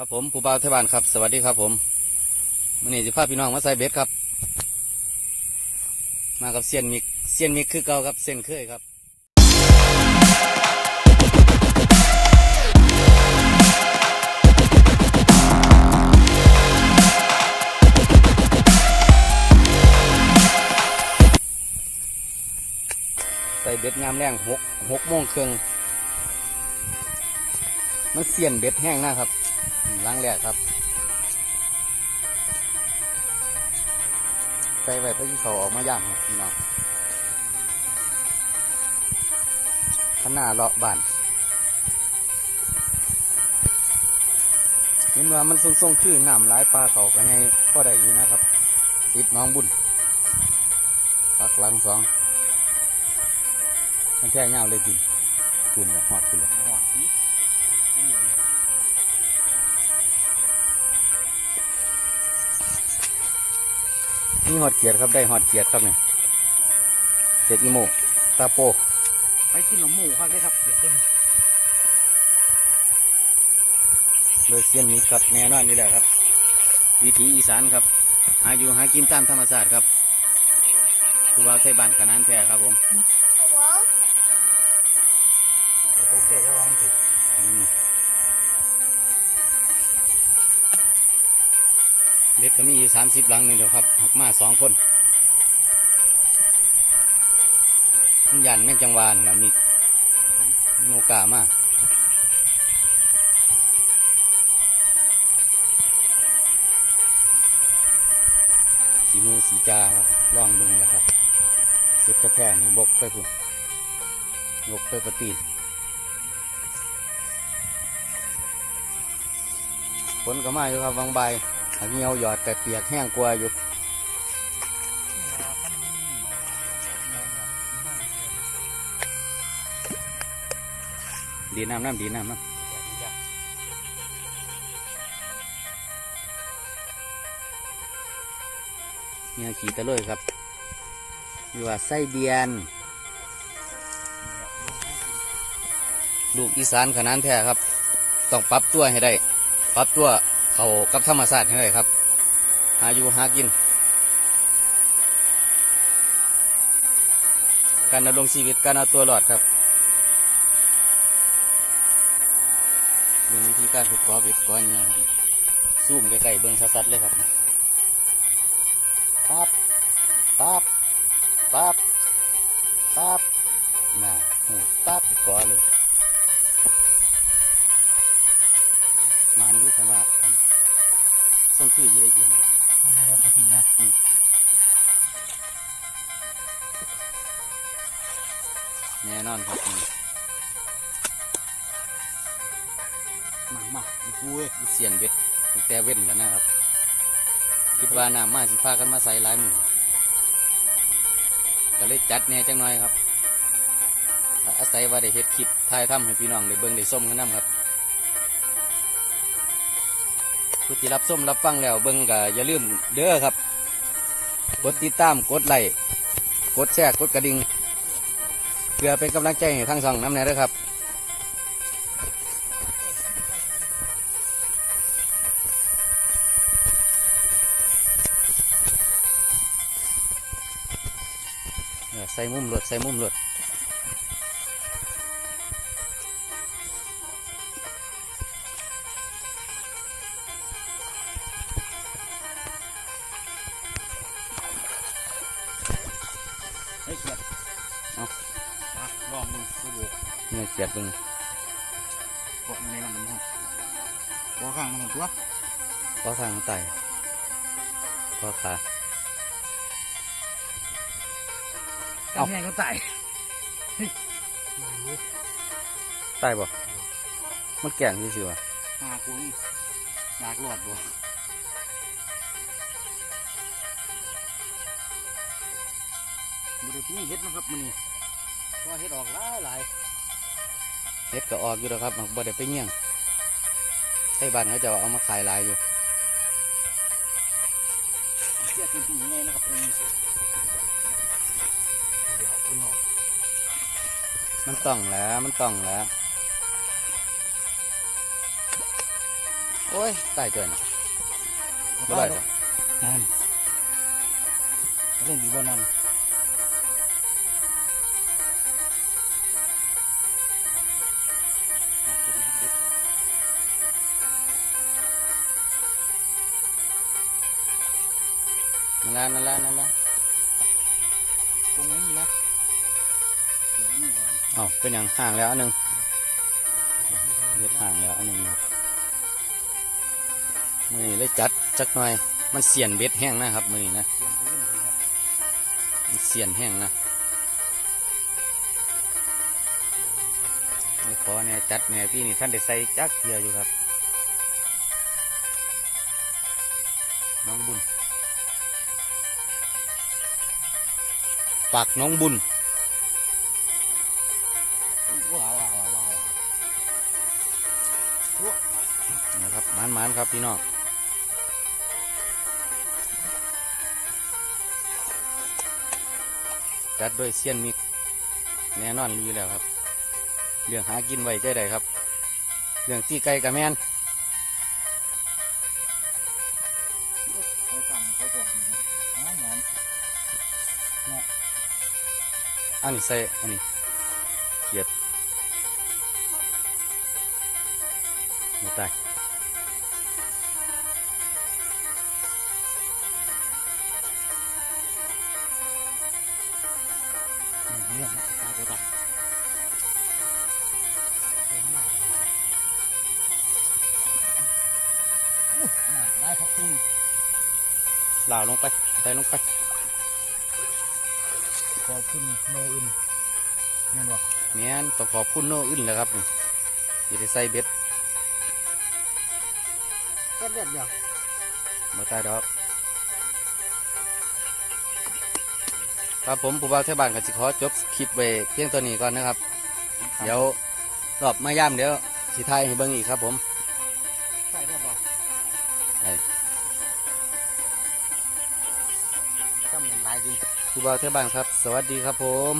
ครับผมผู้บ่าวไทยบ้านครับ สวัสดีครับผมวันนี้จะพาพี่น้องมาใส่เบ็ดครับ มากับเซียนมิกเซียนมิกคือเก่าครับเซียนเคยครับใส่เบ็ดยามแรงหกหกโมงครึ่งมันเสียนเบ็ดแห้งนะครับ ล้างแรกครับใส่ไว้เพื่อที่เขาออกมาย่างครับพี่น้องขางหนาเลาะบ้านเห็นว่ามันทรงๆคือน้ำหลายปลาเขาก็ไงก็ได้อยู่นะครับติดน้องบุญปักลังสองมันแท่เงาเลยจริงคุณละหอดคุณละหอดนี่ นอย่างไรนี่หอดเกียรติครับได้หอดเกียรติครับเนี่ยเจ็ดอีโมตาโป ไปกินหนมหมูครับเลยครับเดี๋ยวเพิ่งเลยเซียนมีครับแน่นอนนี่แหละครับ วิถีอีสานครับ หาอยู่หากินตามธรรมชาติครับคือว่าไทยบ้านขนานแท้ครับผมโอเคจะลองสิ เด็กก็มีอยู่สามสิบหลังนี่เดียวครับหักมาสองคนมันยันแม่งจังหวานแล้วนี่โนกามาสีมูสีจาครับล่องบึงแหละครับ สุดกระแท่นี่บกไปพุ่นบกไปประตีนฝนก็มาอยู่ครับบางใบ หากเงียวหยอดแต่เปียกแห้งกว่าอยู่ดีน้ำน้ำดีน้ำน้ำเนี่ยขี่ตะเลยครับอยู่ว่าไส้เดียน ลูกอีสานขนาดแท้ครับ ต้องปรับตัวให้ได้ ปรับตัว เขากับธรรมชาติให้ได้ครับ หาอยู่หากิน การดำรงชีวิตการเอาตัวรอดครับดูวิธีการฝึกกอเบ็ดก้อนเนี่ยครับซูมใกลๆเบิ้งสัดๆเลยครับปั๊บปั๊บปั๊บปั๊บน่ะหูปั๊บก้อเลยมันที่คำว่า ส่งคืออยู่ได้เอียนมันเป็นกระถิ่นนะแน่นอนครับนี่มามาอีกูเว้ยเสียนเบ็ดตั้งแต่เว้นแล้วนะครับ คิดว่าน้ำมาสิพากันมาใส่หลายมือก็เลยจัดแหน่จังหน่อยครับอ่าอาศัยว่าได้เฮ็ดคลิปถ่ายทำให้พี่น้องได้เบิ่งได้ส้มกันนํครับ ผู้ที่รับส้มรับฟังแล้วเบิ่งก็อย่าลืมเด้อครับ กดติดตามกดไลค์กดแชร์กดกระดิ่งเพื่อเป็นกำลังใจให้ทั้งสองน้ำแน่เด้อครับใส่มุมรถใส่มุมรถเลองมึงกูโบกเนี่ยเกียดเบิ่งกดในมันน้ำห้องกอข้างมันตัวข้อข้างไตข้อขาเอ้าแม่งก็ตายไตบ่มันแก่งซื่อๆว่ะหากูนี่อยากหลอดบ่บริพี่เฮ็ดนะครับมันนี่ ก็เฮ็ดออกหลายหลายเฮ็ดก็ออกอยู่แล้วครับมันบ่ได้ไปเงี้ยงใส่บ้านเขาจะเอามาขายหลายอยู่เสียเป็นปียังไงนะครับเองเดี๋ยวเอาหน่อยมันต้องแล้วมันต้องแล้ว โอ้ยตายจอยนะบ่บ่ได้ได้หรอกนั่นเรื่องดีบ่นอน นั่นละนั่นละนั่นละตรงนี้นะเดี๋ยวนี่ก่อนเอ้าเป็นอย่างห่างแล้วอันหนึ่งเล็ดห่างแล้วอันหนึ่งครับมือนี้เลยจัดจักหน่อย มันเสียนเบ็ดแห้งนะครับมือนี้นะเสียงพื้นสิครับมันเสียนแห้งนะไม่ขอเนี่ยจัดเนี่ยพี่นี่ท่านได้ใส่จักเทียอยู่ครับ น้องบุญ ปากน้องบุญว้าวว้าวว้าวนะครับมานมานๆครับพี่น้องจัดด้วยเสี้ยนมิกแน่นอนอยู่แล้วครับ เรื่องหากินไว้ใจใดครับ เรื่องตีไก่กับแมน อันนี้ใส่อันนี้เกียดไม่แตายเรื่องมันตายไปต่อได้พักตุ้งลาวลงไปใส่ลงไป ขอบคุณโนอื่นนั่นวะแม่นต้องขอบคุณโน่อื่นเลยครับนี่ที่ได้ใส่เบ็ดแค่เด็ดเดียวมาตายดอกครับผมผู้บ่าวเทศบานก็สิขอจบคลิปไว้เพียงตัวนี้ก่อนนะครับ เดี๋ยวรอบมาย่ามเดี๋ยวสิทายให้เบิ่งอีกครับผมใส่ได้บ่ไอ้จำเป็นหลายดี ครูบาเทศบานครับ สวัสดีครับผม